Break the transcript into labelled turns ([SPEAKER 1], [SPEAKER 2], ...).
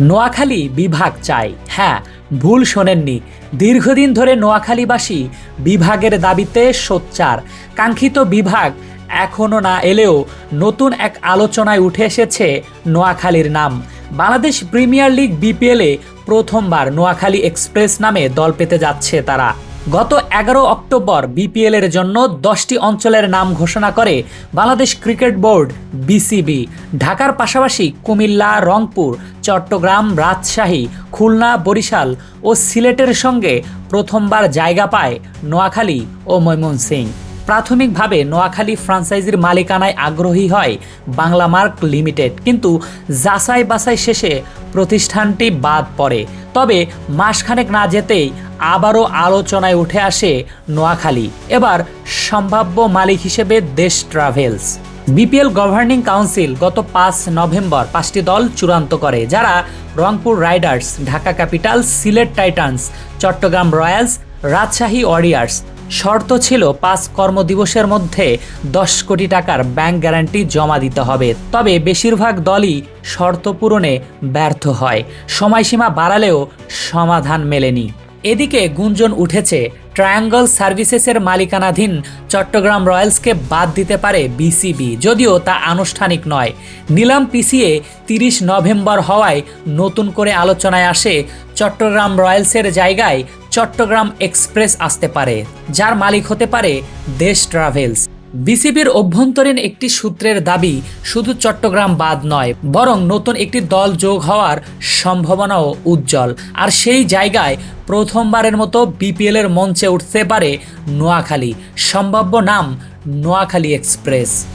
[SPEAKER 1] নোয়াখালী বিভাগ চাই। হ্যাঁ ভুল শোনেননি। দীর্ঘদিন ধরে নোয়াখালীবাসী বিভাগের দাবিতে সোচ্চার। কাঙ্ক্ষিত বিভাগ এখনও না এলেও নতুন এক আলোচনায় উঠে এসেছে নোয়াখালীর নাম। বাংলাদেশ প্রিমিয়ার লিগ বিপিএলে প্রথমবার নোয়াখালী এক্সপ্রেস নামে দল পেতে যাচ্ছে তারা। গত এগারো অক্টোবর বিপিএল এর জন্য দশটি অঞ্চলের নাম ঘোষণা করে বাংলাদেশ ক্রিকেট বোর্ড বিসিবি ঢাকার পাশাপাশি কুমিল্লা, রংপুর, চট্টগ্রাম, রাজশাহী, খুলনা, বরিশাল ও সিলেটের সঙ্গে প্রথমবার জায়গা পায় নোয়াখালী ও ময়মনসিংহ। প্রাথমিকভাবে নোয়াখালী ফ্রাঞ্চাইজির মালিকানায় আগ্রহী হয় বাংলা মার্ক লিমিটেড, কিন্তু যাচাই বাছাই শেষে প্রতিষ্ঠানটি বাদ পড়ে। তবে মাসখানেক না যেতেই আবারও আলোচনায় উঠে আসে নোয়াখালী। এবার সম্ভাব্য মালিক হিসেবে দেশ ট্রাভেলস। বিপিএল গভর্নিং কাউন্সিল গত পাঁচ নভেম্বর পাঁচটি দল চূড়ান্ত করে, যারা Rangpur Riders, Dhaka Capital Sylhet Titans, Chattogram Royals, Rajshahi Warriors. শর্ত ছিল পাঁচ কর্মদিবসের মধ্যে দশ কোটি টাকার ব্যাংক গ্যারান্টি জমা দিতে হবে। তবে বেশিরভাগ দলই শর্ত পূরণে ব্যর্থ হয়। সময়সীমা বাড়ালেও সমাধান মেলেনি। এদিকে গুঞ্জন উঠেছে, ট্রায়াঙ্গল সার্ভিসেসের মালিকানাধীন চট্টগ্রাম রয়্যালসকে বাদ দিতে পারে বিসিবি, যদিও তা আনুষ্ঠানিক নয়। নিলাম পিছিয়ে তিরিশ নভেম্বর হওয়ায় নতুন করে আলোচনায় আসে, চট্টগ্রাম রয়্যালসের জায়গায় চট্টগ্রাম এক্সপ্রেস আসতে পারে, যার মালিক হতে পারে দেশ ট্রাভেলস। বিসিবির অভ্যন্তরীণ একটি সূত্রের দাবি, শুধু চট্টগ্রাম বাদ নয়, বরং নতুন একটি দল যোগ হওয়ার সম্ভাবনাও উজ্জ্বল। আর সেই জায়গায় প্রথমবারের মতো বিপিএল এর মঞ্চে উঠতে পারে নোয়াখালী। সম্ভাব্য নাম নোয়াখালী এক্সপ্রেস।